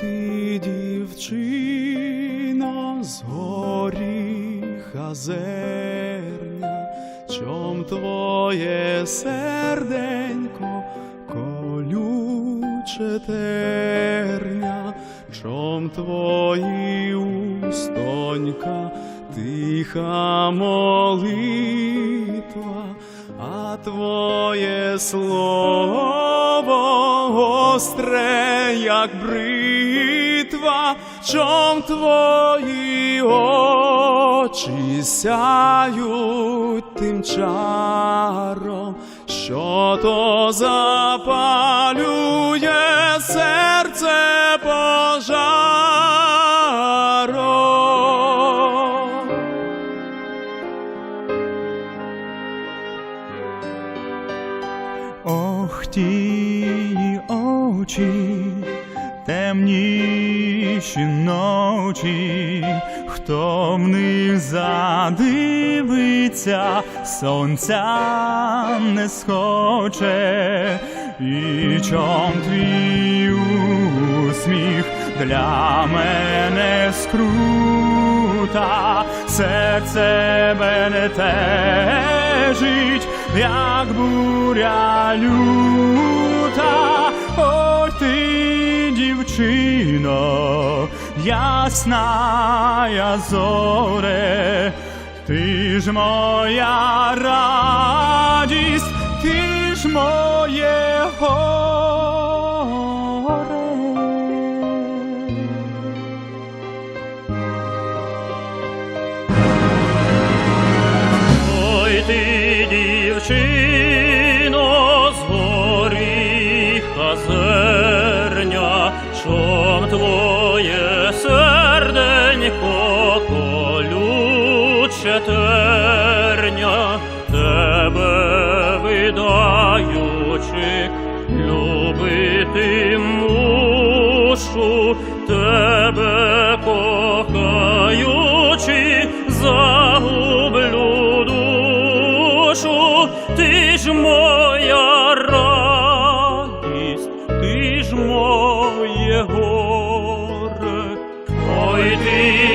ти дівчина з горіха зерня, чом твоє серденько колюче терня, чом твої устонька тиха молитва, а твоє слово. Остре, як бриль чом твої очі сяють тим чаром, що то запалює серце пожаром. Ох, ті очі, темніші ночі, хто в них задивиться, сонця не схоче, і чом твій усміх для мене скрута, серце мене тежить, як буря люта, дівчино, ясна зоре, ти ж моя радість, ти ж моє горе. Ой ти, дівчино, з горіха зерня, терня тебе видаючи, любити мушу тебе кохаючи, загублю душу, ти ж моя радість, ти ж моє горе, ой ти.